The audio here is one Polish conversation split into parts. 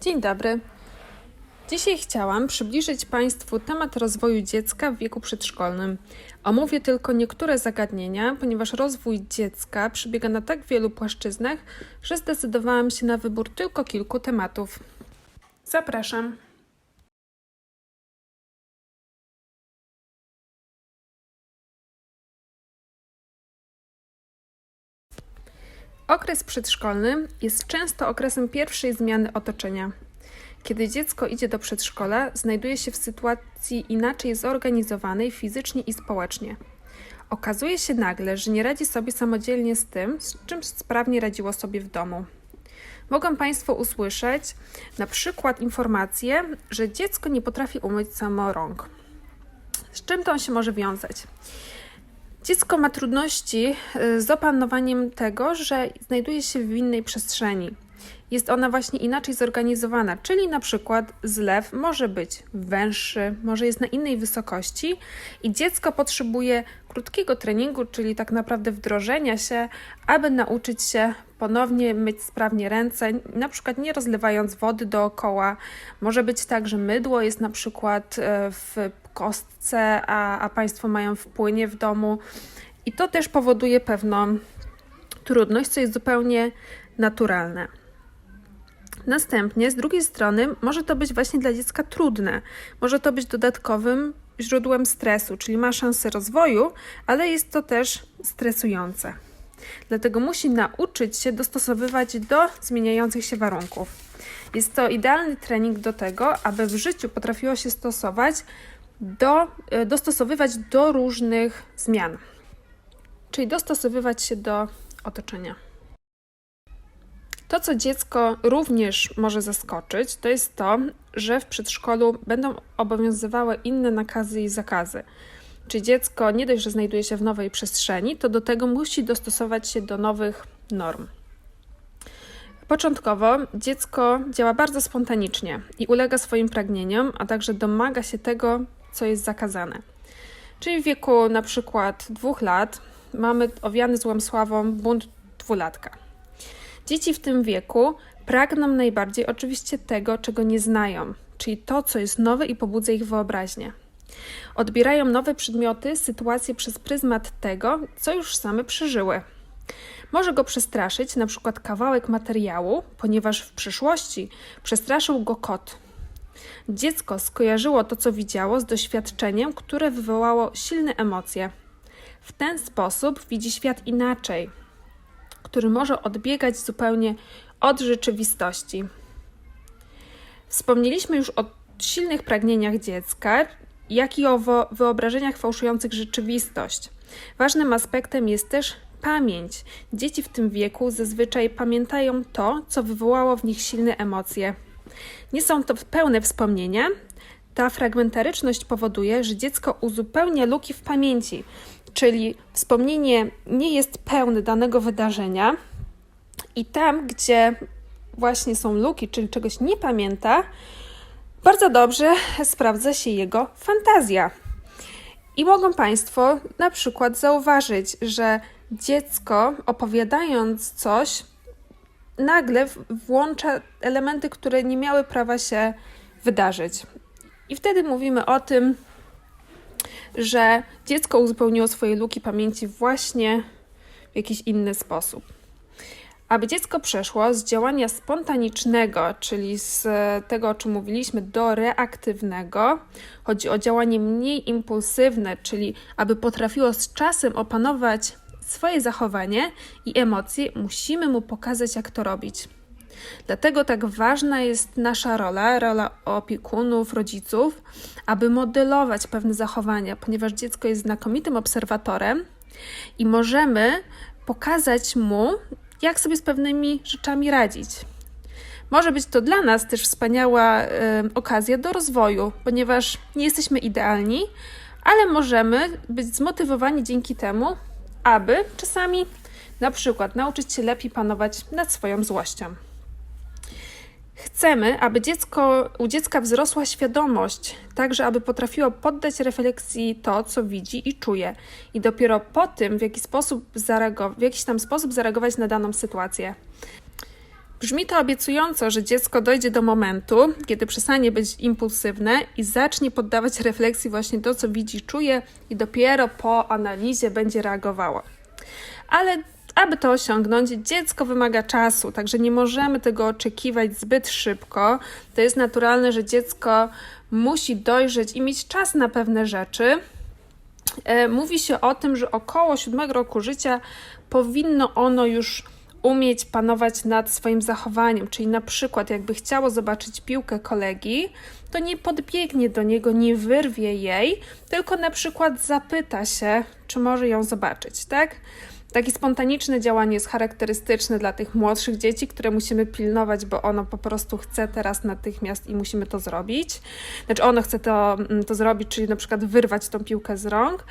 Dzień dobry. Dzisiaj chciałam przybliżyć Państwu temat rozwoju dziecka w wieku przedszkolnym. Omówię tylko niektóre zagadnienia, ponieważ rozwój dziecka przebiega na tak wielu płaszczyznach, że zdecydowałam się na wybór tylko kilku tematów. Zapraszam. Okres przedszkolny jest często okresem pierwszej zmiany otoczenia. Kiedy dziecko idzie do przedszkola, znajduje się w sytuacji inaczej zorganizowanej fizycznie i społecznie. Okazuje się nagle, że nie radzi sobie samodzielnie z tym, z czym sprawnie radziło sobie w domu. Mogą Państwo usłyszeć na przykład informację, że dziecko nie potrafi umyć samo rąk. Z czym to się może wiązać? Dziecko ma trudności y, z opanowaniem tego, że znajduje się w innej przestrzeni. Jest ona właśnie inaczej zorganizowana, czyli na przykład zlew może być węższy, może jest na innej wysokości i dziecko potrzebuje krótkiego treningu, czyli tak naprawdę wdrożenia się, aby nauczyć się ponownie myć sprawnie ręce, na przykład nie rozlewając wody dookoła. Może być tak, że mydło jest na przykład e, w kostce, a, a Państwo mają w płynie w domu i to też powoduje pewną trudność, co jest zupełnie naturalne. Następnie, z drugiej strony, może to być właśnie dla dziecka trudne. Może to być dodatkowym źródłem stresu, czyli ma szansę rozwoju, ale jest to też stresujące. Dlatego musi nauczyć się dostosowywać do zmieniających się warunków. Jest to idealny trening do tego, aby w życiu potrafiło się stosować do, e, dostosowywać do różnych zmian, czyli dostosowywać się do otoczenia. To, co dziecko również może zaskoczyć, to jest to, że w przedszkolu będą obowiązywały inne nakazy i zakazy. Czy dziecko nie dość, że znajduje się w nowej przestrzeni, to do tego musi dostosować się do nowych norm. Początkowo dziecko działa bardzo spontanicznie i ulega swoim pragnieniom, a także domaga się tego, co jest zakazane. Czyli w wieku na przykład dwóch lat mamy owiany złą sławą bunt dwulatka. Dzieci w tym wieku pragną najbardziej oczywiście tego, czego nie znają, czyli to, co jest nowe i pobudza ich wyobraźnię. Odbierają nowe przedmioty, sytuacje przez pryzmat tego, co już same przeżyły. Może go przestraszyć na przykład kawałek materiału, ponieważ w przyszłości przestraszył go kot. Dziecko skojarzyło to, co widziało, z doświadczeniem, które wywołało silne emocje. W ten sposób widzi świat inaczej, który może odbiegać zupełnie od rzeczywistości. Wspomnieliśmy już o silnych pragnieniach dziecka, jak i o wyobrażeniach fałszujących rzeczywistość. Ważnym aspektem jest też pamięć. Dzieci w tym wieku zazwyczaj pamiętają to, co wywołało w nich silne emocje. Nie są to pełne wspomnienia. Ta fragmentaryczność powoduje, że dziecko uzupełnia luki w pamięci, czyli wspomnienie nie jest pełne danego wydarzenia, i tam, gdzie właśnie są luki, czyli czegoś nie pamięta, bardzo dobrze sprawdza się jego fantazja. I mogą Państwo na przykład zauważyć, że dziecko opowiadając coś, nagle włącza elementy, które nie miały prawa się wydarzyć. I wtedy mówimy o tym, że dziecko uzupełniło swoje luki pamięci właśnie w jakiś inny sposób. Aby dziecko przeszło z działania spontanicznego, czyli z tego, o czym mówiliśmy, do reaktywnego, chodzi o działanie mniej impulsywne, czyli aby potrafiło z czasem opanować swoje zachowanie i emocje, musimy mu pokazać, jak to robić. Dlatego tak ważna jest nasza rola, rola opiekunów, rodziców, aby modelować pewne zachowania, ponieważ dziecko jest znakomitym obserwatorem i możemy pokazać mu, jak sobie z pewnymi rzeczami radzić. Może być to dla nas też wspaniała y, okazja do rozwoju, ponieważ nie jesteśmy idealni, ale możemy być zmotywowani dzięki temu, aby czasami na przykład nauczyć się lepiej panować nad swoją złością. Chcemy, aby dziecko, u dziecka wzrosła świadomość, także aby potrafiło poddać refleksji to, co widzi i czuje, i dopiero po tym, w, jaki sposób w jakiś tam sposób zareagować na daną sytuację. Brzmi to obiecująco, że dziecko dojdzie do momentu, kiedy przestanie być impulsywne i zacznie poddawać refleksji właśnie to, co widzi, czuje i dopiero po analizie będzie reagowało. Ale aby to osiągnąć, dziecko wymaga czasu, także nie możemy tego oczekiwać zbyt szybko. To jest naturalne, że dziecko musi dojrzeć i mieć czas na pewne rzeczy. E, mówi się o tym, że około 7 roku życia powinno ono już umieć panować nad swoim zachowaniem, czyli na przykład jakby chciało zobaczyć piłkę kolegi, to nie podbiegnie do niego, nie wyrwie jej, tylko na przykład zapyta się, czy może ją zobaczyć, tak? Takie spontaniczne działanie jest charakterystyczne dla tych młodszych dzieci, które musimy pilnować, bo ono po prostu chce teraz natychmiast i musimy to zrobić. Znaczy, ono chce to, mm, to zrobić, czyli na przykład wyrwać tą piłkę z rąk,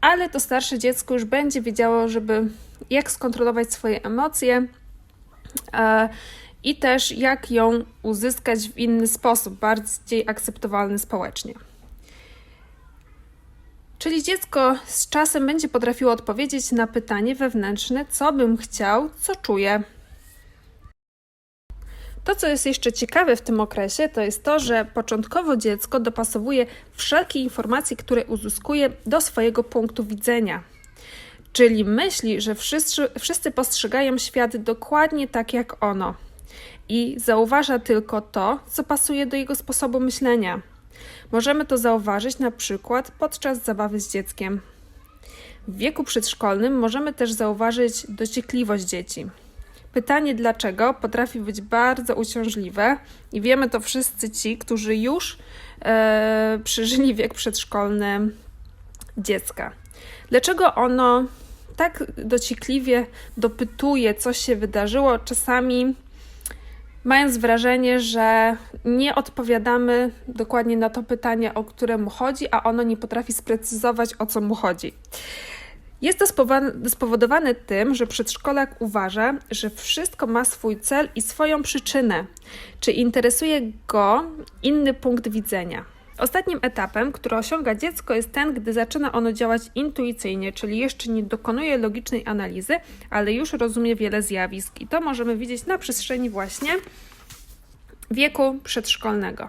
ale to starsze dziecko już będzie wiedziało, żeby jak skontrolować swoje emocje e, i też jak ją uzyskać w inny sposób, bardziej akceptowalny społecznie. Czyli dziecko z czasem będzie potrafiło odpowiedzieć na pytanie wewnętrzne, co bym chciał, co czuję. To, co jest jeszcze ciekawe w tym okresie, to jest to, że początkowo dziecko dopasowuje wszelkie informacje, które uzyskuje, do swojego punktu widzenia. Czyli myśli, że wszyscy, wszyscy postrzegają świat dokładnie tak jak ono i zauważa tylko to, co pasuje do jego sposobu myślenia. Możemy to zauważyć na przykład podczas zabawy z dzieckiem. W wieku przedszkolnym możemy też zauważyć dociekliwość dzieci. Pytanie dlaczego potrafi być bardzo uciążliwe i wiemy to wszyscy ci, którzy już e, przeżyli wiek przedszkolny dziecka. Dlaczego ono tak dociekliwie dopytuje, co się wydarzyło, czasami mając wrażenie, że nie odpowiadamy dokładnie na to pytanie, o które mu chodzi, a ono nie potrafi sprecyzować, o co mu chodzi. Jest to spowodowane tym, że przedszkolak uważa, że wszystko ma swój cel i swoją przyczynę, czy interesuje go inny punkt widzenia. Ostatnim etapem, który osiąga dziecko, jest ten, gdy zaczyna ono działać intuicyjnie, czyli jeszcze nie dokonuje logicznej analizy, ale już rozumie wiele zjawisk. I to możemy widzieć na przestrzeni właśnie wieku przedszkolnego.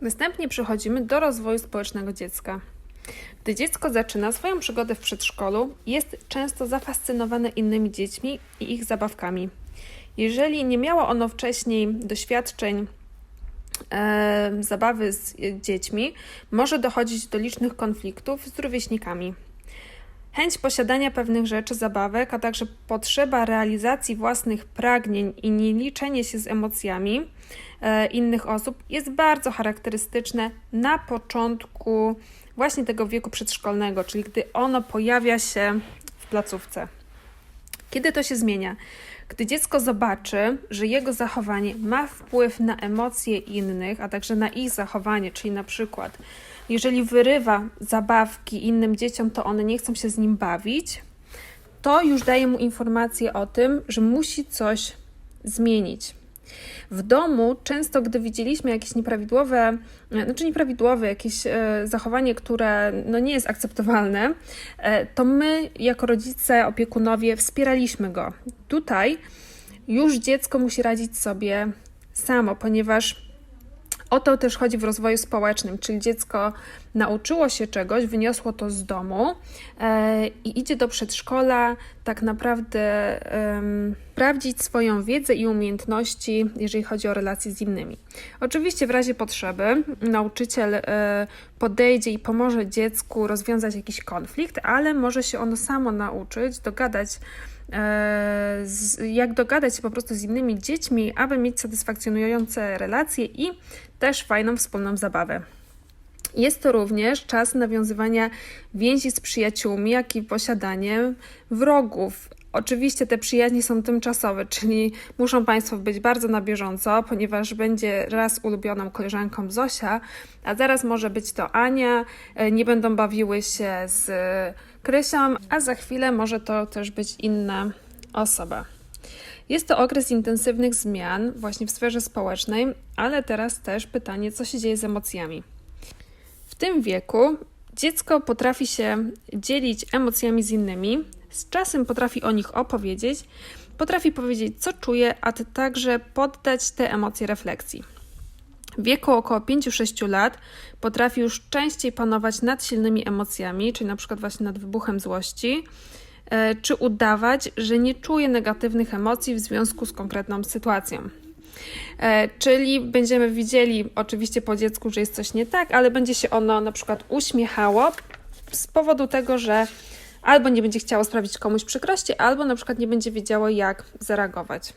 Następnie przechodzimy do rozwoju społecznego dziecka. Gdy dziecko zaczyna swoją przygodę w przedszkolu, jest często zafascynowane innymi dziećmi i ich zabawkami. Jeżeli nie miało ono wcześniej doświadczeń e, zabawy z dziećmi, może dochodzić do licznych konfliktów z rówieśnikami. Chęć posiadania pewnych rzeczy, zabawek, a także potrzeba realizacji własnych pragnień i nie liczenie się z emocjami e, innych osób jest bardzo charakterystyczne na początku właśnie tego wieku przedszkolnego, czyli gdy ono pojawia się w placówce. Kiedy to się zmienia? Gdy dziecko zobaczy, że jego zachowanie ma wpływ na emocje innych, a także na ich zachowanie, czyli na przykład, jeżeli wyrywa zabawki innym dzieciom, to one nie chcą się z nim bawić, to już daje mu informację o tym, że musi coś zmienić. W domu często, gdy widzieliśmy jakieś nieprawidłowe, znaczy nieprawidłowe jakieś e, zachowanie, które no nie jest akceptowalne, e, to my jako rodzice, opiekunowie wspieraliśmy go. Tutaj już dziecko musi radzić sobie samo, ponieważ o to też chodzi w rozwoju społecznym, czyli dziecko nauczyło się czegoś, wyniosło to z domu e, i idzie do przedszkola tak naprawdę sprawdzić swoją wiedzę i umiejętności, jeżeli chodzi o relacje z innymi. Oczywiście w razie potrzeby nauczyciel e, podejdzie i pomoże dziecku rozwiązać jakiś konflikt, ale może się ono samo nauczyć, dogadać jak dogadać się po prostu z innymi dziećmi, aby mieć satysfakcjonujące relacje i też fajną wspólną zabawę. Jest to również czas nawiązywania więzi z przyjaciółmi, jak i posiadanie wrogów. Oczywiście te przyjaźnie są tymczasowe, czyli muszą Państwo być bardzo na bieżąco, ponieważ będzie raz ulubioną koleżanką Zosia, a zaraz może być to Ania, e, nie będą bawiły się z Krysią, a za chwilę może to też być inna osoba. Jest to okres intensywnych zmian właśnie w sferze społecznej, ale teraz też pytanie, co się dzieje z emocjami. W tym wieku Dziecko potrafi się dzielić emocjami z innymi, z czasem potrafi o nich opowiedzieć, potrafi powiedzieć, co czuje, a także poddać te emocje refleksji. W wieku około 5-6 lat potrafi już częściej panować nad silnymi emocjami, czyli na przykład właśnie nad wybuchem złości, e, czy udawać, że nie czuje negatywnych emocji w związku z konkretną sytuacją. E, czyli będziemy widzieli oczywiście po dziecku, że jest coś nie tak, ale będzie się ono na przykład uśmiechało z powodu tego, że albo nie będzie chciało sprawić komuś przykrości, albo na przykład nie będzie wiedziało, jak zareagować.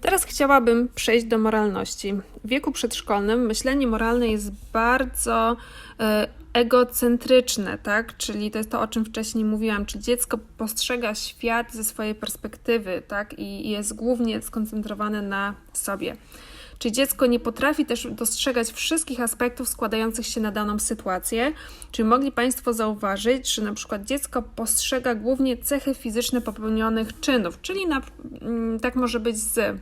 Teraz chciałabym przejść do moralności. W wieku przedszkolnym myślenie moralne jest bardzo e, egocentryczne, tak? Czyli to jest to, o czym wcześniej mówiłam, czy dziecko postrzega świat ze swojej perspektywy, tak? I jest głównie skoncentrowane na sobie. Czy dziecko nie potrafi też dostrzegać wszystkich aspektów składających się na daną sytuację? Czy mogli Państwo zauważyć, że na przykład dziecko postrzega głównie cechy fizyczne popełnionych czynów, czyli na, mm, tak może być z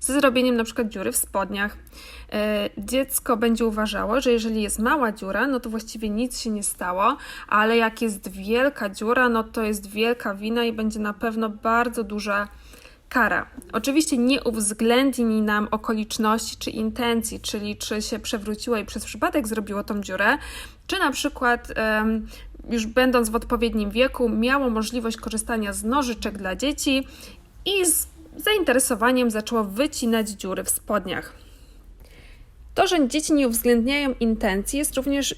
ze zrobieniem na przykład dziury w spodniach. E, dziecko będzie uważało, że jeżeli jest mała dziura, no to właściwie nic się nie stało, ale jak jest wielka dziura, no to jest wielka wina i będzie na pewno bardzo duża kara. Oczywiście nie uwzględni nam okoliczności czy intencji, czyli czy się przewróciło i przez przypadek zrobiło tą dziurę, czy na przykład um, już będąc w odpowiednim wieku miało możliwość korzystania z nożyczek dla dzieci i z zainteresowaniem zaczęło wycinać dziury w spodniach. To, że dzieci nie uwzględniają intencji, jest również y,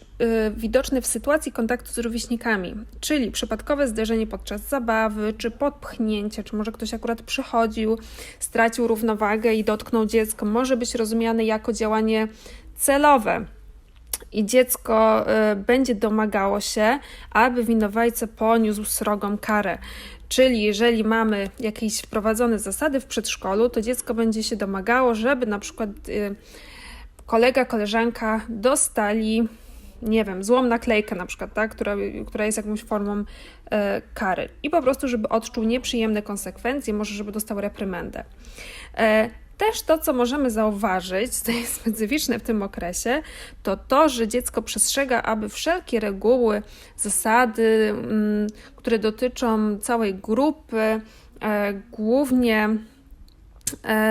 widoczne w sytuacji kontaktu z rówieśnikami, czyli przypadkowe zderzenie podczas zabawy, czy podpchnięcie, czy może ktoś akurat przychodził, stracił równowagę i dotknął dziecko, może być rozumiane jako działanie celowe. I dziecko y, będzie domagało się, aby winowajca poniósł srogą karę. Czyli jeżeli mamy jakieś wprowadzone zasady w przedszkolu, to dziecko będzie się domagało, żeby na przykład y, kolega, koleżanka dostali, nie wiem, złą naklejkę na przykład, tak, która, która jest jakąś formą e, kary. I po prostu, żeby odczuł nieprzyjemne konsekwencje, może żeby dostał reprymendę. E, też to, co możemy zauważyć, co jest specyficzne w tym okresie, to to, że dziecko przestrzega, aby wszelkie reguły, zasady, mm, które dotyczą całej grupy, e, głównie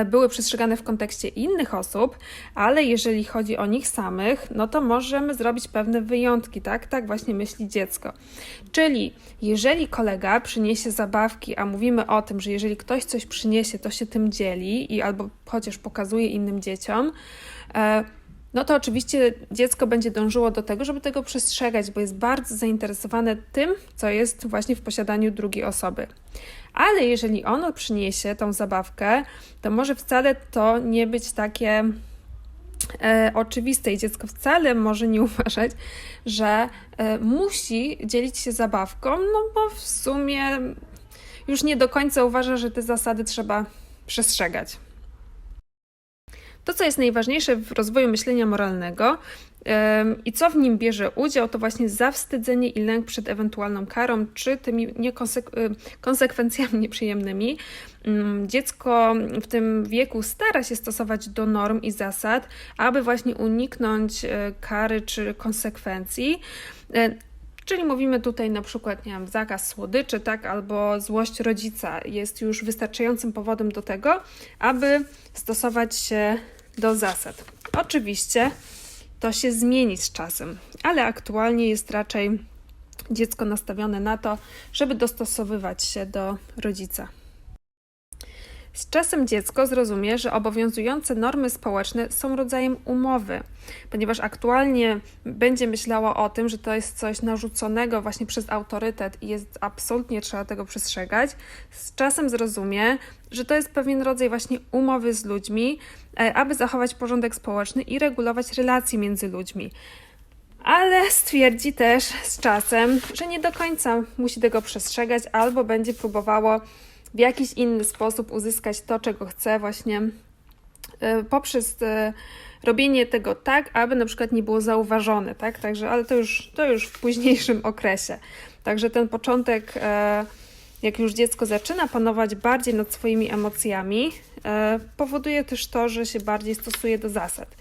były przestrzegane w kontekście innych osób, ale jeżeli chodzi o nich samych, no to możemy zrobić pewne wyjątki, tak? Tak właśnie myśli dziecko. Czyli jeżeli kolega przyniesie zabawki, a mówimy o tym, że jeżeli ktoś coś przyniesie, to się tym dzieli i albo chociaż pokazuje innym dzieciom, e, no to oczywiście dziecko będzie dążyło do tego, żeby tego przestrzegać, bo jest bardzo zainteresowane tym, co jest właśnie w posiadaniu drugiej osoby. Ale jeżeli ono przyniesie tą zabawkę, to może wcale to nie być takie e, oczywiste i dziecko wcale może nie uważać, że e, musi dzielić się zabawką, no bo w sumie już nie do końca uważa, że te zasady trzeba przestrzegać. To, co jest najważniejsze w rozwoju myślenia moralnego i co w nim bierze udział, to właśnie zawstydzenie i lęk przed ewentualną karą czy tymi konsekwencjami nieprzyjemnymi. Mm, dziecko w tym wieku stara się stosować do norm i zasad, aby właśnie uniknąć e, kary czy konsekwencji. E, czyli mówimy tutaj na przykład, nie wiem, zakaz słodyczy, tak, albo złość rodzica jest już wystarczającym powodem do tego, aby stosować się do zasad. Oczywiście to się zmieni z czasem, ale aktualnie jest raczej dziecko nastawione na to, żeby dostosowywać się do rodzica. Z czasem dziecko zrozumie, że obowiązujące normy społeczne są rodzajem umowy, ponieważ aktualnie będzie myślało o tym, że to jest coś narzuconego właśnie przez autorytet i jest absolutnie trzeba tego przestrzegać. Z czasem zrozumie, że to jest pewien rodzaj właśnie umowy z ludźmi, e, aby zachować porządek społeczny i regulować relacje między ludźmi ale stwierdzi też z czasem, że nie do końca musi tego przestrzegać albo będzie próbowało w jakiś inny sposób uzyskać to, czego chce, właśnie e, poprzez e, robienie tego tak, aby na przykład nie było zauważone, tak? Także, ale to już, to już w późniejszym okresie. Także ten początek, e, jak już dziecko zaczyna panować bardziej nad swoimi emocjami, powoduje też to, że się bardziej stosuje do zasad.